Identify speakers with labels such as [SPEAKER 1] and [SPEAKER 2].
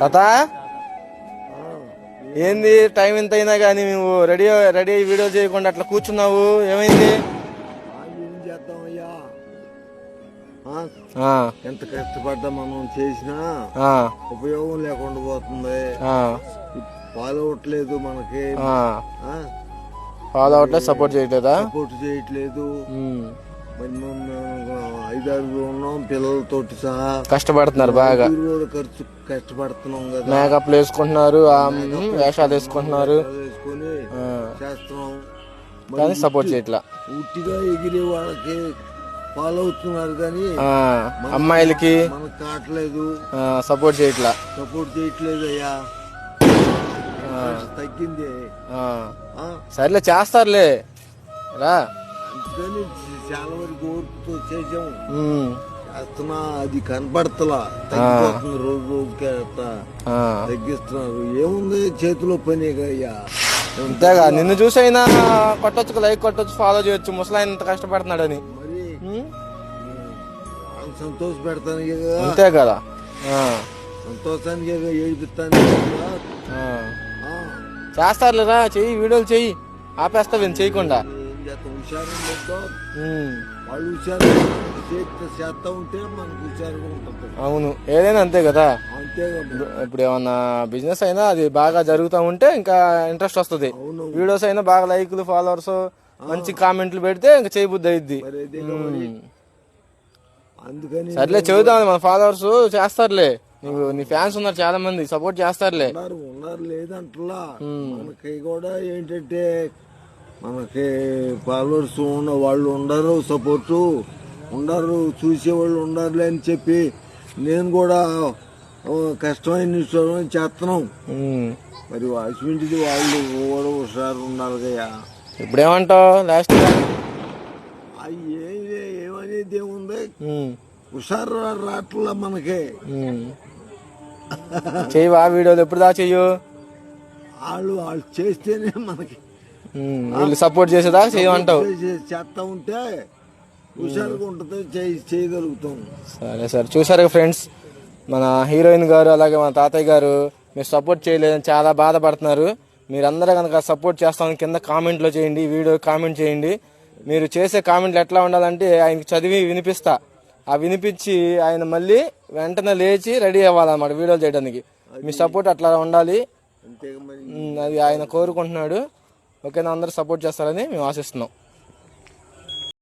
[SPEAKER 1] తాత? ఏంది టైం ఎంత అయినా కానీ నువ్వు రెడీ రెడీ వీడియో చేయకుండా అట్లా కూర్చున్నావు? ఏమైంది?
[SPEAKER 2] ఏం చేద్దాం అయ్యా ఆ?
[SPEAKER 1] ఆ,
[SPEAKER 2] ఎంత కష్టపడ్డా మనం చేసినా ఉపయోగం లేకుండా పోతుంది.
[SPEAKER 1] ఆ,
[SPEAKER 2] పాలు అవ్వట్లేదు మనకి?
[SPEAKER 1] ఫాలో అవట్లేదు సపోర్ట్ చేయట్లేదా?
[SPEAKER 2] సపోర్ట్ చేయట్లేదు. ఉన్నాం పిల్లలతోటి సహా.
[SPEAKER 1] కష్టపడుతున్నారు బాగా.
[SPEAKER 2] ఖర్చు కష్టపడుతున్నాం కదా.
[SPEAKER 1] మేకప్లు వేసుకుంటున్నారు వేషాలు వేసుకుంటున్నారు.
[SPEAKER 2] చేస్తున్నాం.
[SPEAKER 1] కానీ సపోర్ట్ చేయట్లా.
[SPEAKER 2] ఉట్టిగా ఎగిరే వాళ్ళకి ఫాలో అవుతున్నారు కానీ
[SPEAKER 1] అమ్మాయిలకి
[SPEAKER 2] మనకు కావట్లేదు.
[SPEAKER 1] సపోర్ట్ చేయట్లా.
[SPEAKER 2] సపోర్ట్ చేయట్లేదు అయ్యా. తగ్గింది?
[SPEAKER 1] సర్లే చేస్తారులే. రా.
[SPEAKER 2] అందుకని చాలా వరకు ఓర్పుతో చేసాం
[SPEAKER 1] ఉమ్,
[SPEAKER 2] చేస్తున్నా అది కనపడతలా. తగ్గిపోతుంది రోజు రోజుకి అట్లా. తగ్గిస్తున్నారు. ఏముంది చేతిలో పని అయ్యా.
[SPEAKER 1] అంతేగా నిన్ను చూసైనా కొట్టొచ్చు లైక్ కొట్టొచ్చు ఫాలో చేయొచ్చు. ముసలాయన ఇంత కష్టపడుతున్నాడని.
[SPEAKER 2] మరి సంతోష పెడతాను
[SPEAKER 1] అంతే కదా.
[SPEAKER 2] సంతోషానికి ఏడిపిస్తాను.
[SPEAKER 1] చేస్తారులేరా? చెయ్యి వీడియోలు చెయ్యి. ఆపేస్తావు చేయకుండా.
[SPEAKER 2] చేస్తాం హుషారు చేద్దాం
[SPEAKER 1] ఉమ్,
[SPEAKER 2] వాళ్ళు హుషారు చేస్తే ఉంటే మనకు హుషారుగా ఉంటుంది.
[SPEAKER 1] అవును. ఏదైనా అంతే కదా?
[SPEAKER 2] అంతే
[SPEAKER 1] ఇప్పుడు ఏమన్నా బిజినెస్ అయినా అది బాగా జరుగుతూ ఉంటే ఇంకా ఇంట్రెస్ట్ వస్తుంది. వీడియోస్ అయినా బాగా లైక్లు ఫాలోవర్స్ మంచి కామెంట్లు పెడితే ఇంకా చేయబుద్ధి అయింది
[SPEAKER 2] అందుకని
[SPEAKER 1] సర్లే చెబుతాం మన ఫాలోవర్స్ చేస్తారులే. నీకు నీ ఫ్యాన్స్ ఉన్నారు చాలా మంది సపోర్ట్ చేస్తారులే.
[SPEAKER 2] ఉన్నారు ఉన్నారు లేదంటలా. మనకి కూడా ఏంటంటే మనకి ఫాలోవర్స్ ఉన్న వాళ్ళు ఉండరు సపోర్టు ఉండరు చూసేవాళ్ళు ఉండరులే అని చెప్పి నేను కూడా కష్టమైన విషయం చేస్తున్నాం. మరి అశ్వింటిది వాళ్ళు కూడా హుషారు ఉండాలి కదా
[SPEAKER 1] ఇప్పుడు ఏమంటావు లాస్ట్
[SPEAKER 2] ఏమనేది ఏముంది? హుషారు రాట్లా మనకి.
[SPEAKER 1] చెయ్యవా వీడియోలు ఎప్పుడు దా చెయ్యు?
[SPEAKER 2] వాళ్ళు వాళ్ళు చేస్తేనే మనకి
[SPEAKER 1] వీళ్ళు సపోర్ట్ చేసేదా చెయ్యమంటావు
[SPEAKER 2] చేసే- చేస్తా ఉంటే హుషారుగా ఉంటుంది చేయి- చేయగలుగుతాం.
[SPEAKER 1] సరే సరే చూసారు ఫ్రెండ్స్ మన హీరోయిన్ గారు అలాగే మన తాతయ్య గారు మీరు సపోర్ట్ చేయలేదని చాలా బాధపడుతున్నారు. మీరందరూ కనుక సపోర్ట్ చేస్తామని కింద కామెంట్లో చేయండి వీడియో కామెంట్ చేయండి. మీరు చేసే కామెంట్లు ఎట్లా ఉండాలంటే ఆయనకి చదివి వినిపిస్తా. ఆ వినిపించి ఆయన మళ్ళీ వెంటనే లేచి రెడీ అవ్వాలన్నమాట వీడియోలు చేయడానికి. మీ సపోర్ట్ అట్లా ఉండాలి. అది ఆయన కోరుకుంటున్నాడు. ఓకేనా? అందరూ సపోర్ట్ చేస్తారని మేము ఆశిస్తున్నాం.